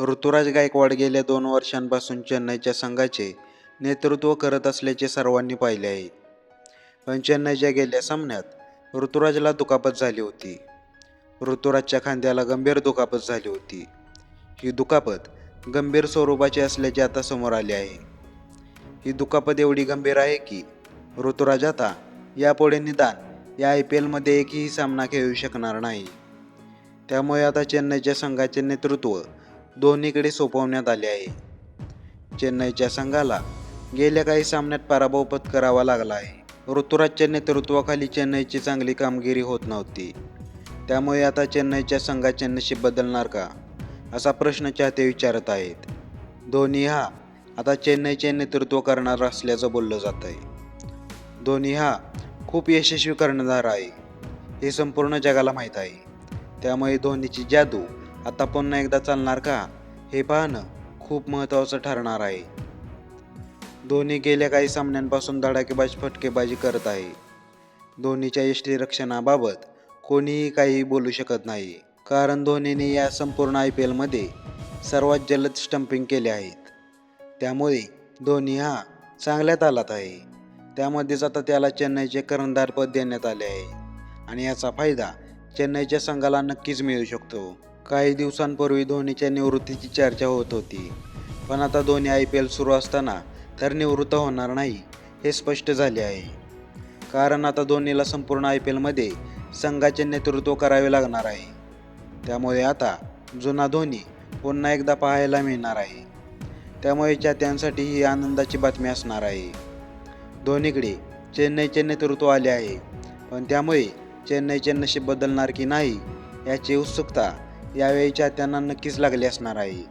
ऋतुराज गायकवाड गेल्या दोन वर्षांपासून चेन्नईच्या संघाचे नेतृत्व करत असल्याचे सर्वांनी पाहिले आहे. पण चेन्नईच्या गेल्या सामन्यात ऋतुराजला दुखापत झाली होती. ऋतुराजच्या खांद्याला गंभीर दुखापत झाली होती. ही दुखापत गंभीर स्वरूपाची असल्याचे आता समोर आले आहे. ही दुखापत एवढी गंभीर आहे की ऋतुराज आता यापुढे निदान या आय पी एलमध्ये एकही सामना खेळू शकणार नाही. त्यामुळे आता चेन्नईच्या संघाचे नेतृत्व दोन्हीकडे सोपवण्यात आले आहे. चेन्नईच्या संघाला गेल्या काही सामन्यात पराभव पत्करावा लागला आहे. ऋतुराजच्या नेतृत्वाखाली चेन्नईची चांगली कामगिरी होत नव्हती. त्यामुळे आता चेन्नईच्या संघाचे नशीब बदलणार का? असा प्रश्न चाहते विचारत आहेत. धोनी हा आता चेन्नईचे नेतृत्व करणार असल्याचं बोललं जात आहे. धोनी हा खूप यशस्वी कर्णधार आहे. हे संपूर्ण जगाला माहीत आहे. त्यामुळे धोनीची जादू आता पुन्हा एकदा चालणार का? हे पाहणं खूप महत्त्वाचं ठरणार आहे. धोनी गेल्या काही सामन्यांपासून धडाकेबाज फटकेबाजी करत आहे. धोनीच्या यष्टीरक्षणाबाबत कोणीही काही बोलू शकत नाही. कारण धोनीने या संपूर्ण आय पी एलमध्ये सर्वात जलद स्टंपिंग केले आहेत. त्यामुळे धोनी हा चांगल्या तालात आहे. त्यामध्येच आता त्याला चेन्नईचे कर्णधारपद देण्यात आले आहे. आणि याचा फायदा चेन्नईच्या संघाला नक्कीच मिळू शकतो. काही दिवसांपूर्वी धोनीच्या निवृत्तीची चर्चा होत होती. पण आता धोनी आय पी एल सुरू असताना तर निवृत्त होणार नाही हे स्पष्ट झाले आहे. कारण आता धोनीला संपूर्ण आय पी एलमध्ये संघाचे नेतृत्व करावे लागणार आहे. त्यामुळे आता जुना धोनी पुन्हा एकदा पाहायला मिळणार आहे. त्यामुळे चाहत्यांसाठी ही आनंदाची बातमी असणार आहे. धोनीकडे चेन्नईचे नेतृत्व आले आहे. पण त्यामुळे चेन्नईचे नशीब बदलणार की नाही याची उत्सुकता यावेळी चाहत्यांना नक्कीच लागली असणार आहे.